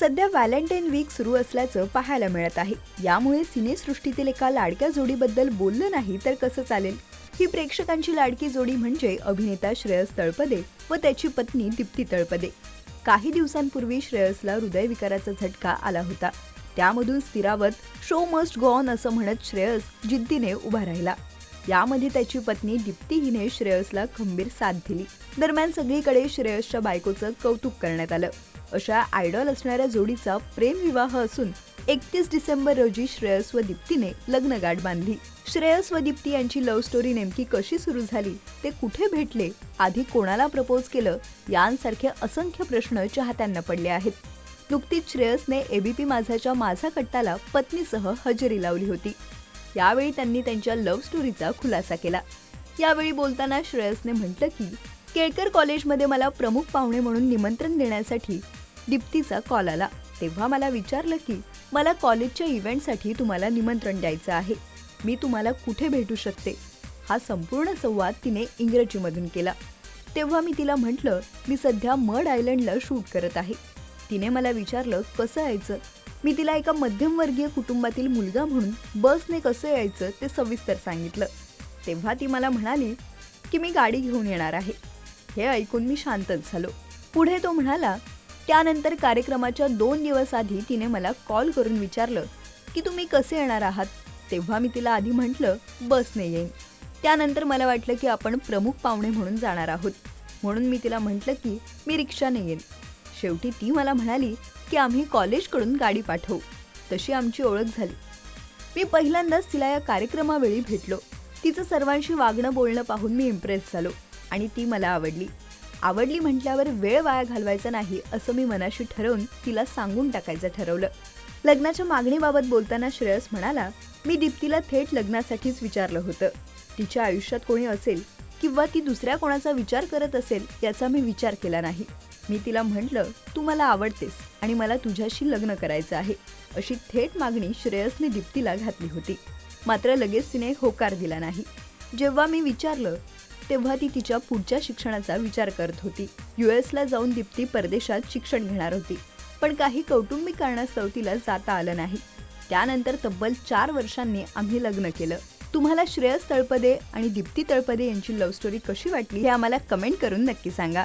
सध्या Valentine weak सुरू असल्याचं पाहायला मिळत आहे. यामुळे सिनेसृष्टीतील एका लाडक्या जोडीबद्दल बोललं नाही तर कसं चालेल? ही प्रेक्षकांची लाडकी जोडी म्हणजे अभिनेता श्रेयस तळपदे व त्याची पत्नी दीप्ती तळपदे. काही दिवसांपूर्वी श्रेयसला हृदयविकाराचा झटका आला होता. त्यामधून स्थिरावत शो मस्ट गो ऑन असं म्हणत श्रेयस जिद्दीने उभा राहिला. यामध्ये त्याची पत्नी दीप्ती हिने श्रेयसला खंबीर साथ दिली. दरम्यान सगळीकडे श्रेयसच्या बायकोचं कौतुक करण्यात आलं. अशा आयडॉल असणाऱ्या जोडीचा प्रेमविवाह असून एकतीस डिसेंबर रोजी श्रेयस व दीप्तीने लग्नगाठ बांधली. श्रेयस व दीप्ती यांची लव्ह स्टोरी नेमकी कशी सुरू झाली ते कुठे भेटले आधी कोणाला प्रपोज केलं यांसारखे असंख्य प्रश्न चाहत्यांना पडले आहेत. नुकतीच श्रेयसने एबीपी माझाच्या माझा कट्टाला पत्नीसह हजेरी लावली होती. यावेळी त्यांनी त्यांच्या लव्ह स्टोरीचा खुलासा केला. यावेळी बोलताना श्रेयसने म्हटलं की केळकर कॉलेजमध्ये मला प्रमुख पाहुणे म्हणून निमंत्रण देण्यासाठी दीप्तीचा कॉल आला. तेव्हा मला विचारलं की मला कॉलेजच्या इव्हेंटसाठी तुम्हाला निमंत्रण द्यायचं आहे. मी तुम्हाला कुठे भेटू शकते? हा संपूर्ण संवाद तिने इंग्रजीमधून केला. तेव्हा मी तिला म्हटलं मी सध्या मड आयलंडला शूट करत आहे. तिने मला विचारलं कसं यायचं? मी तिला एका मध्यमवर्गीय कुटुंबातील मुलगा म्हणून बसने कसं यायचं ते सविस्तर सांगितलं. तेव्हा ती मला म्हणाली की मी गाडी घेऊन येणार आहे. हे ऐकून मी शांतच झालो. पुढे तो म्हणाला त्यानंतर कार्यक्रमाच्या दोन दिवस आधी तिने मला कॉल करून विचारलं की तुम्ही कसे येणार आहात? तेव्हा मी तिला आधी म्हटलं बसने येईन. त्यानंतर मला वाटलं की आपण प्रमुख पाहुणे म्हणून जाणार आहोत. म्हणून मी तिला म्हटलं की मी रिक्षाने येईन. शेवटी ती मला म्हणाली की आम्ही कॉलेजकडून गाडी पाठवू. तशी आमची ओळख झाली. मी पहिल्यांदाच तिला या कार्यक्रमावेळी भेटलो. तिचं सर्वांशी वागणं बोलणं पाहून मी इम्प्रेस झालो आणि ती मला आवडली. आवडली म्हटल्यावर वेळ वाया घालवायचा नाही असं मी मनाशी ठरवून तिला सांगून टाकायचं ठरवलं. लग्नाच्या मागणीबाबत बोलताना श्रेयस म्हणाला मी दीप्तीला थेट लग्नासाठीच विचारलं होतं. तिच्या आयुष्यात कोणी असेल किंवा ती दुसऱ्या कोणाचा विचार करत असेल याचा मी विचार केला नाही. मी तिला म्हटलं तू मला आवडतेस आणि मला तुझ्याशी लग्न करायचं आहे. अशी थेट मागणी श्रेयसने दीप्तीला घातली होती. मात्र लगेच तिने होकार दिला नाही. जेव्हा मी विचारलं तेव्हा ती तिच्या पुढच्या शिक्षणाचा विचार करत होती. यू एसला जाऊन दीप्ती परदेशात शिक्षण घेणार होती. पण काही कौटुंबिक कारणास्तव तिला जाता आलं नाही. त्यानंतर तब्बल चार वर्षांनी आम्ही लग्न केलं. तुम्हाला श्रेयस तळपदे आणि दीप्ती तळपदे यांची लव्ह स्टोरी कशी वाटली हे आम्हाला कमेंट करून नक्की सांगा.